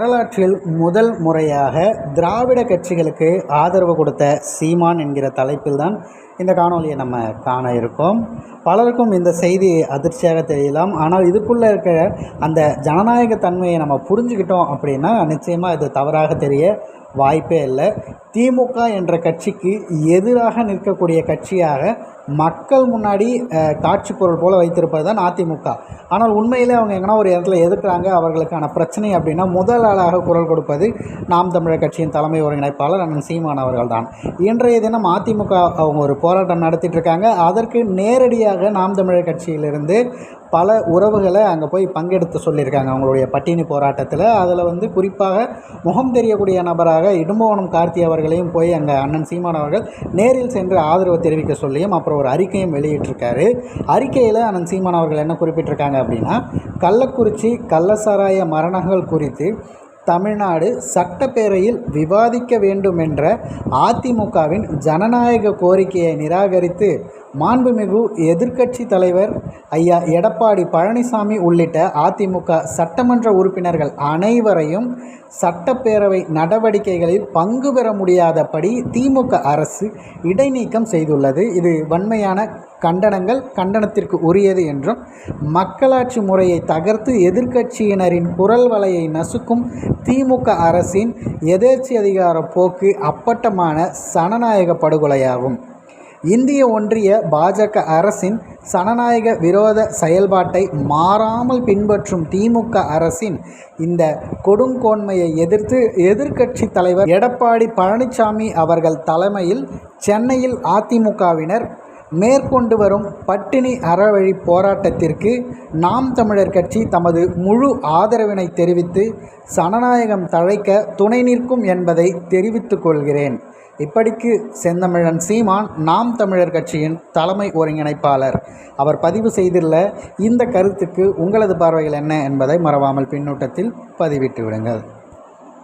வரலாற்றில் முதல் முறையாக திராவிட கட்சிகளுக்கு ஆதரவு கொடுத்த சீமான் என்கிற தலைப்பில்தான் இந்த காணொலியை நம்ம காண இருக்கோம். பலருக்கும் இந்த செய்தி அதிர்ச்சியாக தெரியலாம். ஆனால் இதுக்குள்ளே இருக்கிற அந்த ஜனநாயக தன்மையை நம்ம புரிஞ்சுக்கிட்டோம் அப்படின்னா நிச்சயமாக இது தவறாக தெரிய வாய்ப்பே இல்லை. திமுக என்ற கட்சிக்கு எதிராக நிற்கக்கூடிய கட்சியாக மக்கள் முன்னாடி காட்சி பொருள் போல் வைத்திருப்பது தான் அதிமுக. ஆனால் உண்மையிலே அவங்க எங்கன்னா ஒரு இடத்துல எதிர்க்கிறாங்க அவர்களுக்கான பிரச்சனை அப்படின்னா முதல் ஆளாக குரல் கொடுப்பது நாம் தமிழர் கட்சியின் தலைமை ஒருங்கிணைப்பாளர் அண்ணன் சீமான் அவர்கள் தான் இன்றைய தினம் அதிமுக அவங்க ஒரு போராட்டம் நடத்திட்டு இருக்காங்க. அதற்கு நேரடியாக நாம் தமிழர் கட்சியிலிருந்து பல உறவுகளை அங்கே போய் பங்கெடுத்து சொல்லியிருக்காங்க அவங்களுடைய பட்டினி போராட்டத்தில். அதில் வந்து குறிப்பாக முகம் தெரியக்கூடிய நபராக இடும்பவனம் கார்த்தி அவர்களையும் போய் அங்கே அண்ணன் சீமான் அவர்கள் நேரில் சென்று ஆதரவு தெரிவிக்க சொல்லியும் அப்புறம் ஒரு அறிக்கையும் வெளியிட்டிருக்காரு. அறிக்கையில் அண்ணன் சீமான் அவர்கள் என்ன குறிப்பிட்டிருக்காங்க அப்படின்னா கள்ளக்குறிச்சி கள்ளசாராய மரணங்கள் குறித்து தமிழ்நாடு சட்டப்பேரவையில் விவாதிக்க வேண்டும் என்ற அதிமுகவின் ஜனநாயக கோரிக்கையை நிராகரித்து மாண்புமிகு எதிர்க்கட்சி தலைவர் ஐயா எடப்பாடி பழனிசாமி உள்ளிட்ட அதிமுக சட்டமன்ற உறுப்பினர்கள் அனைவரையும் சட்டப்பேரவை நடவடிக்கைகளில் பங்கு பெற முடியாதபடி திமுக அரசு இடைநீக்கம் செய்துள்ளது. இது வன்மையான கண்டனங்கள் கண்டனத்திற்கு உரியது என்றும் மக்களாட்சி முறையை தகர்த்து எதிர்க்கட்சியினரின் குரல் வலையை நசுக்கும் திமுக அரசின் எதேச்சி அதிகார போக்கு அப்பட்டமான சனநாயக படுகொலையாகும். இந்திய ஒன்றிய பாஜக அரசின் சனநாயக விரோத செயல்பாட்டை மாறாமல் பின்பற்றும் திமுக அரசின் இந்த கொடுங்கோன்மையை எதிர்த்து எதிர்க்கட்சி தலைவர் எடப்பாடி பழனிசாமி அவர்கள் தலைமையில் சென்னையில் அதிமுகவினர் மேற்கொண்டு வரும் பட்டினி அறவழி போராட்டத்திற்கு நாம் தமிழர் கட்சி தமது முழு ஆதரவினை தெரிவித்து சனநாயகம் தழைக்க துணை நிற்கும் என்பதை தெரிவித்துக் கொள்கிறேன். இப்படிக்கு செந்தமிழன் சீமான் நாம் தமிழர் கட்சியின் தலைமை ஒருங்கிணைப்பாளர். அவர் பதிவு செய்துள்ள இந்த கருத்துக்கு உங்களது பார்வைகள் என்ன என்பதை மறவாமல் பின்னூட்டத்தில் பதிவிட்டு விடுங்கள்.